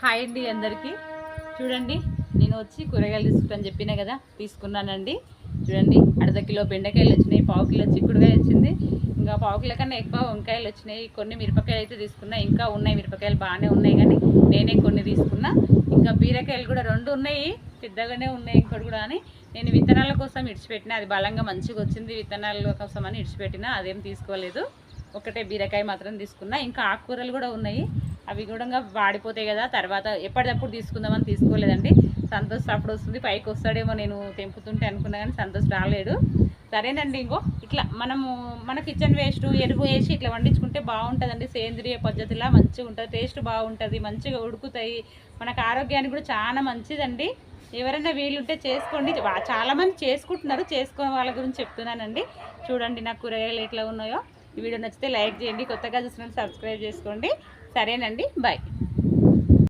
Hi అండి అందరికీ. చూడండి నేను వచ్చి కూరగాయలు తీసుకుంటాను చెప్పినా కదా తీసుకున్నానండి. చూడండి అర్ధ కిలో బెండకాయలు వచ్చినాయి పావు కిలో చిక్కుడుకాయ వచ్చింది. ఇంకా పావు కిలో కన్నా ఎక్కువ వంకాయలు వచ్చినాయి. కొన్ని మిరపకాయలు అయితే తీసుకున్నా ఇంకా ఉన్నాయి మిరపకాయలు బాగానే ఉన్నాయి కానీ నేనే కొన్ని తీసుకున్నా. ఇంకా బీరకాయలు కూడా రెండు ఉన్నాయి పెద్దగానే ఉన్నాయి ఇంకోటి కూడా అని. నేను విత్తనాల కోసం ఇడిచిపెట్టిన అది బలంగా మంచిగా వచ్చింది విత్తనాల కోసం అని ఇడిచిపెట్టిన అదేం తీసుకోలేదు. ఒకటే బీరకాయ మాత్రం తీసుకున్నా. ఇంకా ఆకుకూరలు కూడా ఉన్నాయి. అవి కూడా వాడిపోతాయి కదా తర్వాత ఎప్పటికప్పుడు తీసుకుందామని తీసుకోలేదండి. సంతోష్ అప్పుడు వస్తుంది పైకి వస్తాడేమో నేను తెంపుతుంటే అనుకున్నా కానీ సంతోష్ రాలేడు. సరేనండి ఇంకో ఇట్లా మనము మన కిచెన్ వేస్ట్ ఎరువు వేసి ఇట్లా వండించుకుంటే బాగుంటుందండి సేంద్రియ పద్ధతిలా మంచిగా ఉంటుంది టేస్ట్ బాగుంటుంది మంచిగా ఉడుకుతాయి. మనకు ఆరోగ్యానికి కూడా చాలా మంచిదండి. ఎవరైనా వీలుంటే చేసుకోండి. చాలామంది చేసుకుంటున్నారు చేసుకోని వాళ్ళ గురించి చెప్తున్నానండి. చూడండి నా కూరగాయలు ఎట్లా ఉన్నాయో. ఈ వీడియో నచ్చితే లైక్ చేయండి కొత్తగా చూసిన సబ్స్క్రైబ్ చేసుకోండి. సరేనండి బాయ్.